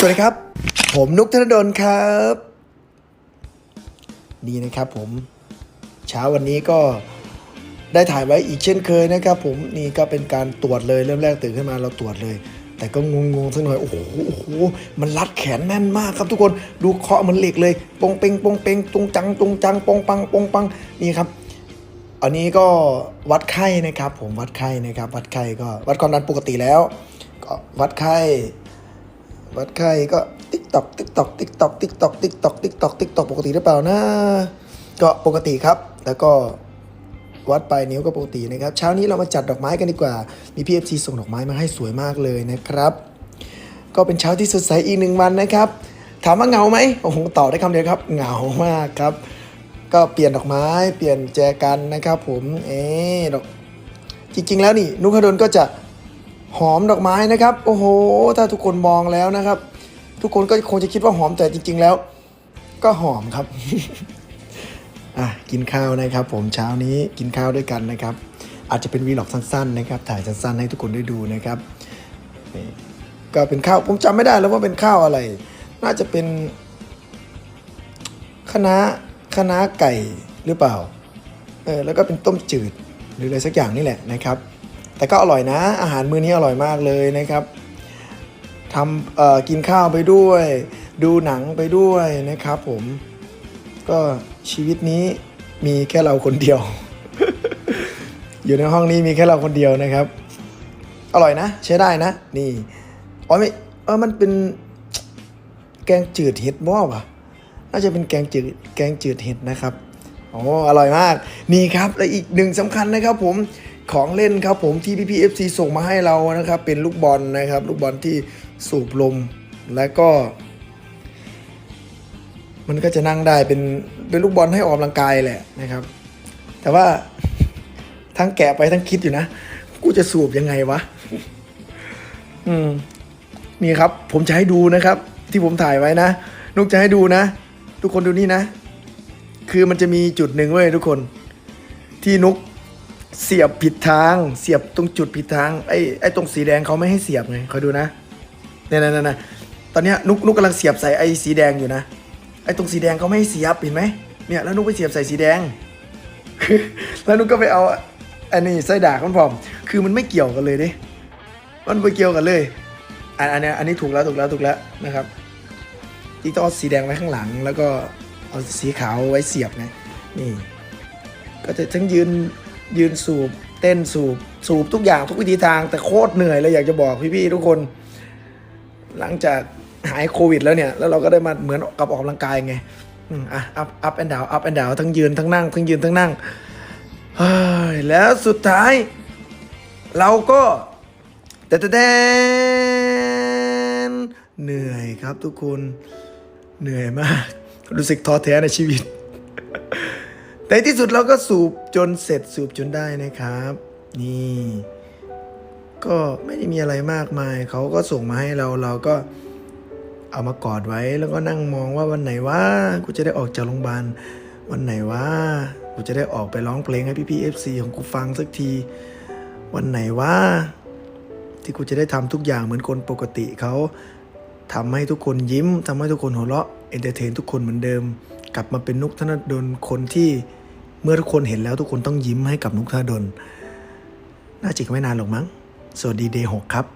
สวัสดีครับ ผมนุกธนดลครับ นี่นะครับผม เช้าวันนี้ก็ได้ถ่ายไว้อีกเช่นเคยนะครับ ผมนี่ก็เป็นการตรวจเลยเริ่มแรกตื่นขึ้นมาเราตรวจเลย แต่ก็งงๆสักหน่อยโอ้โหโอ้โหมันรัดแขนแน่นมากครับทุกคนดูเคาะเหมันเหล็กเลยปงเปงปงเปงตรงจังตรงจังปงปังปงปังนี่ครับอันนี้ก็วัดไข้นะครับ ผมวัดไข้นะครับ วัดไข้ก็วัดความดันปกติแล้ว ก็วัดไข้ วัดไข้ก็ติ๊กตอกติ๊กตอกติ๊กตอกติ๊กตอกติ๊กตอกติ๊กตอกติ๊กตอกปกติหรือเปล่านะ ก็ปกติครับ แล้วก็วัดปลายนิ้วก็ปกตินะครับ เช้านี้เรามาจัดดอกไม้กันดีกว่า มีพี่เอฟซีส่งดอกไม้มาให้สวยมากเลยนะครับ ก็เป็นเช้าที่สดใสอีกหนึ่งวันนะครับ ถามว่าเหงาไหมโอ้โหตอบได้คำเดียวครับเหงามากครับ ก็เปลี่ยนดอกไม้เปลี่ยนแจกันนะครับ ผมเอ๊ดอกจริงๆแล้วนี่นุกขดลก็จะ หอมดอกไม้นะครับ โอ้โห ถ้าทุกคนมองแล้วนะครับ ทุกคนก็คงจะคิดว่าหอมแต่จริง ๆ แล้ว ก็หอมครับอะกินข้าวนะครับ ผมเช้านี้กินข้าวด้วยกันนะครับ อาจจะเป็นวีล็อกสั้นๆนะครับ ถ่ายสั้นๆให้ทุกคนได้ดูนะครับก็เป็นข้าวผมจำไม่ได้แล้วว่าเป็นข้าวอะไร น่าจะเป็นคณะน้าคะไก่หรือเปล่าเออแล้วก็เป็นต้มจืดหรืออะไรสักอย่างนี่แหละนะครับ แต่ก็อร่อยนะ อาหารมื้อนี้อร่อยมากเลยนะครับทำกินข้าวไปด้วย ดูหนังไปด้วยนะครับผม ก็ชีวิตนี้มีแค่เราคนเดียว อยู่ในห้องนี้มีแค่เราคนเดียวนะครับ อร่อยนะ ใช้ได้นะ นี่อ๋อไม่เออมันเป็นแกงจืดเห็ดหม้อป่ะน่าจะเป็นแกงจืดแกงจืดเห็ดนะครับโอ้อร่อยมาก นี่ครับและอีกหนึ่งสำคัญนะครับผม ของเล่นครับผมที่พี่พีเอฟซีส่งมาให้เรานะครับ เป็นลูกบอลนะครับ ลูกบอลที่สูบลมและก็ มันก็จะนั่งได้เป็นเป็นลูกบอลให้ออกกำลังกายแหละนะครับ แต่ว่าทั้งแกะไปทั้งคิดอยู่นะ กูจะสูบยังไงวะ อืม นี่ครับ ผมจะให้ดูนะครับ ที่ผมถ่ายไว้นะนุกจะให้ดูนะ ทุกคนดูนี่นะ คือมันจะมีจุดหนึ่งเว้ยทุกคน ที่นุก เสียบผิดทาง เสียบตรงจุดผิดทางไอ้ไอ้ตรงสีแดงเขาไม่ให้เสียบไงคอยดูนะเนี่ยนะนะตอนเนี้ยนุกนุกกำลังเสียบใส่ไอ้สีแดงอยู่นะไอ้ตรงสีแดงเขาไม่ให้เสียบเห็นไหมเนี่ยแล้วนุกไปเสียบใส่สีแดง แล้วนุกก็ไปเอาอันนี้ไส้ด่างมันพร้อม คือมันไม่เกี่ยวกันเลยดิมันไม่เกี่ยวกันเลยอันอันนี้อันนี้ถูกแล้วถูกแล้วถูกแล้วนะครับที่ต้องเอาสีแดงไว้ข้างหลัง แล้วก็เอาสีขาวไว้เสียบไงนี่ ก็จะทั้งยืน ยืนสูบ เต้นสูบ สูบทุกอย่างทุกวิธีทาง แต่โคตรเหนื่อยเลยอยากจะบอกพี่ๆทุกคน หลังจากหายโควิดแล้วเนี่ย แล้วเราก็ได้มาเหมือนกับออกกำลังกายไงอืมอะอัพอัพแอนด์ดาวอัพแอนด์ดาวทั้งยืนทั้งนั่ง ทั้งยืนทั้งนั่งเฮ้ยแล้วสุดท้าย เราก็แต่แต่แต่เหนื่อยครับทุกคนเหนื่อยมาก รู้สึกท้อแท้ในชีวิต แต่ที่สุดเราก็สูบจนเสร็จสูบจนได้นะครับ นี่ ก็ไม่ได้มีอะไรมากมาย เขาก็ส่งมาให้เราเราก็เอามากอดไว้แล้วก็นั่งมองว่าวันไหนว่ากูจะได้ออกจากโรงพยาบาลวันไหนว่ากูจะได้ออกไปร้องเพลงให้พี่พีเอฟซีของกูฟังสักที วันไหนว่าที่กูจะได้ทำทุกอย่างเหมือนคนปกติเขาทำให้ทุกคนยิ้มทำให้ทุกคนหัวเราะเอนเตอร์เทนทุกคนเหมือนเดิม กลับมาเป็นนุกธนดลคนที่ เมื่อทุกคนเห็นแล้วทุกคนต้องยิ้มให้กับนุกธาดล น่าจะอีกไม่นานหรอกมั้ง สวัสดีเดย์หกครับ